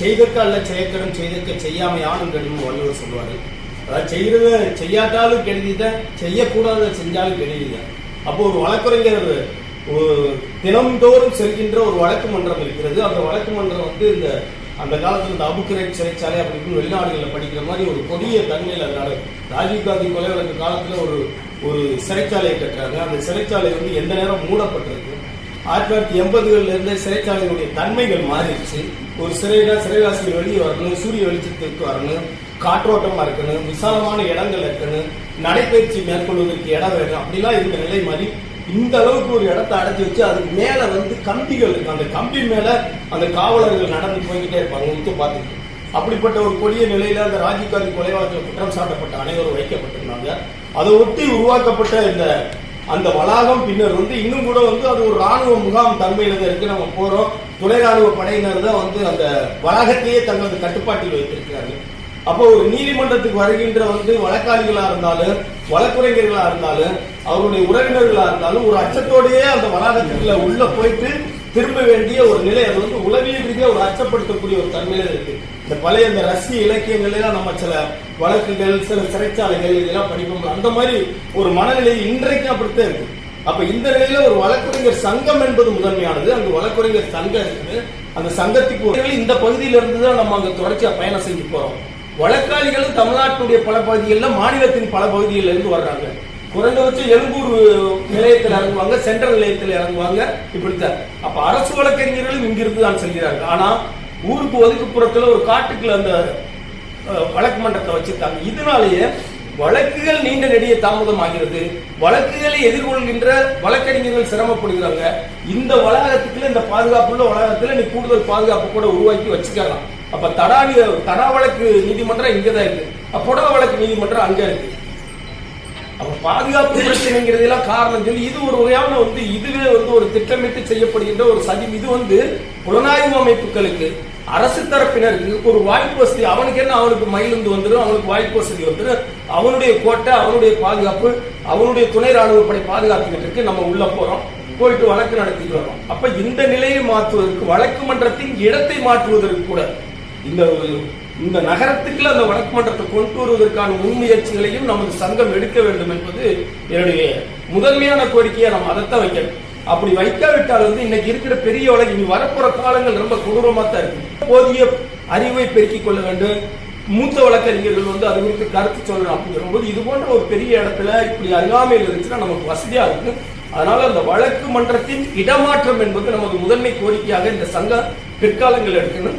செய்தக்க அல்ல செய்யக்கடும் செய்தக்க செய்யாமையானும் யானும் வள்ளுவர் சொல்லுவார். அதாவது செய்கிறத செய்யாட்டாலும் கெடுதிதான் செய்யக்கூடாததை செஞ்சாலும் கெடுதிதான் அப்போ ஒரு வழக்குரைஞர் ஒரு தினம்தோறும் செல்கின்ற ஒரு வழக்கு மன்றம் இருக்கிறது. அந்த வழக்கு மன்றம் வந்து இந்த அந்த காலத்தில் இந்த அபுக்கிரேட் சிறைச்சாலை அப்படி வெளிநாடுகளில் படிக்கிற மாதிரி ஒரு கொடிய தன்மையில் அதனால ராஜீவ்காந்தி கொலை வழக்கு காலத்தில் ஒரு ஒரு சிறைச்சாலையை கட்டுறாங்க. அந்த சிறைச்சாலை வந்து எந்த நேரம் மூடப்பட்டிருக்கு? ஆயிரத்தி தொள்ளாயிரத்தி எண்பதுகள்ல இருந்தே தன்மைகள் மாறிடுச்சு. ஒரு சிறையில சிறைவாசிகள் வெளியே வரணும் சூரிய வெளிச்சத்திற்கு வரணும் காற்றோட்டமா இருக்கணும் விசாலமான இடங்கள் இருக்கணும் நடைபயிற்சி மேற்கொள்வதற்கு இடம் வேணும் அப்படிலாம் இருந்த நிலை மாதிரி இந்த அளவுக்கு ஒரு இடத்த அடைச்சி வச்சு அதுக்கு மேல வந்து கம்பிகள் இருக்கு. அந்த கம்பி மேல அந்த காவலர்கள் நடந்து போய்கிட்டே இருப்பாங்க உத்து பார்த்துட்டு அப்படிப்பட்ட ஒரு கொடிய நிலையில அந்த ராஜீவ்காந்தி கொலை வழக்கில் குற்றம் சாட்டப்பட்ட அனைவரும் வைக்கப்பட்டிருந்தாங்க. அதை ஒட்டி உருவாக்கப்பட்ட இந்த அந்த வளாகம் பின்னர் வந்து இன்னும் கூட வந்து அது ஒரு ராணுவ முகாம் தன்மையில தான் இருக்கு. நம்ம போறோம். துணை ராணுவ படையினர் தான் வந்து அந்த வளாகத்தையே தங்களது கட்டுப்பாட்டில் வைத்திருக்கிறார்கள். அப்போ ஒரு நீதிமன்றத்துக்கு வருகின்ற வந்து வழக்காளிகளா இருந்தாலும் வழக்குரைஞர்களா இருந்தாலும் அவருடைய உறவினர்களா இருந்தாலும் ஒரு அச்சத்தோடயே அந்த வளாகத்துக்குள்ள உள்ள போயிட்டு திரும்ப வேண்டிய ஒரு நிலை. அது வந்து உளவியல் ரீதியாக ஒரு அச்சப்படுத்தக்கூடிய ஒரு தன்மையில இருக்கு. இந்த பழைய இந்த ரஷ்ய இலக்கியங்கள்லாம் நம்ம சில வழக்குகள் சில சிறைச்சாலைகள் இதெல்லாம் படிப்போம் அந்த மாதிரி ஒரு மனநிலை இன்றைக்கும் அப்படித்தான் இருக்கு. அப்ப இந்த நிலையில ஒரு வழக்குரைஞர் சங்கம் என்பது முதன்மையானது. அங்க வழக்குரைஞர் சங்கம் இருக்குது. அந்த சங்கத்துக்கு இந்த பகுதியில இருந்து தான் நம்ம அங்க தொடர்ச்சியா பயணம் செஞ்சு போறோம். வழக்காளிகளும் தமிழ்நாட்டினுடைய பல பகுதிகளில் மாநிலத்தின் பல பகுதிகளில் இருந்து வர்றாங்க. குறைந்தபட்சம் எழும்பூர் நிலையத்தில் இறங்குவாங்க சென்ட்ரல் நிலையத்தில் இறங்குவாங்க. இப்படித்தான். அப்ப அரசு வழக்கறிஞர்களும் இங்கிருந்து தான் செல்கிறார்கள். ஆனா ஊருக்கு ஒதுக்குப்புறத்துல ஒரு காட்டுக்குள்ள அந்த வழக்கு மன்றத்தை வச்சிருக்காங்க. இதனாலேயே வழக்குகள் நீண்ட நெடிய தாமதம் ஆகிறது வழக்குகளை எதிர்கொள்கின்ற வழக்கறிஞர்கள் சிரமப்படுகிறாங்க. இந்த வளாகத்துக்குள்ள இந்த பாதுகாப்புள்ள வளாகத்துல நீ கூடுதல் பாதுகாப்பு கூட உருவாக்கி வச்சுக்கலாம் அப்ப தடா தடா வழக்கு நீதிமன்றம் இங்கதான் இருக்கு. அப்ப புடவ வழக்கு நீதிமன்றம் அங்க இருக்கு. அப்ப பாதுகாப்பு பிரச்சனைங்கிறதெல்லாம் காரணம் சொல்லி இது ஒரு வகையான வந்து இதுவே வந்து ஒரு திட்டமிட்டு செய்யப்படுகின்ற ஒரு சதி. இது வந்து புலனாய்வு அமைப்புகளுக்கு அரசு தரப்பினருக்கு ஒரு வாய்ப்பு வசதி. அவனுக்கு என்ன? அவனுக்கு மயிலுந்து வந்துடும் அவனுக்கு வாய்ப்பு வசதி வந்துடும் அவனுடைய கோட்டை அவனுடைய பாதுகாப்பு அவனுடைய துணை ராணுவ படை பாதுகாத்துக்கிட்டு நம்ம உள்ள போறோம். போயிட்டு வழக்கு நடத்திட்டு வரோம். அப்ப இந்த நிலையை மாற்றுவதற்கு வழக்கு மன்றத்தின் இடத்தை மாற்றுவதற்கு கூட இந்த இந்த நகரத்துக்குள்ள அந்த வழக்கு மன்றத்தை கொண்டு வருவதற்கான முன்முயற்சிகளையும் நமது சங்கம் எடுக்க வேண்டும் என்பது என்னுடைய முதன்மையான கோரிக்கையை நம்ம அதைத்தான் வைக்கணும். அப்படி வைக்காவிட்டால் வந்து இன்னைக்கு இருக்கிற பெரிய வழக்கு இனி வரப்போற காலங்கள் ரொம்ப கொடூரமா தான் இருக்கு. போதிய அறிவை பெருக்கிக் கொள்ள வேண்டும். மூத்த வழக்கறிஞர்கள் வந்து அது குறித்து கருத்து சொல்லணும். அப்படிங்கிற போது இது போன்ற ஒரு பெரிய இடத்துல இப்படி அருகாமையில் இருந்துச்சுன்னா நமக்கு வசதியா இருக்கு. அதனால அந்த வழக்கு மன்றத்தின் இடமாற்றம் என்பது நமது முதன்மை கோரிக்கையாக இந்த சங்கம் பிற்காலங்கள் எடுக்கணும்.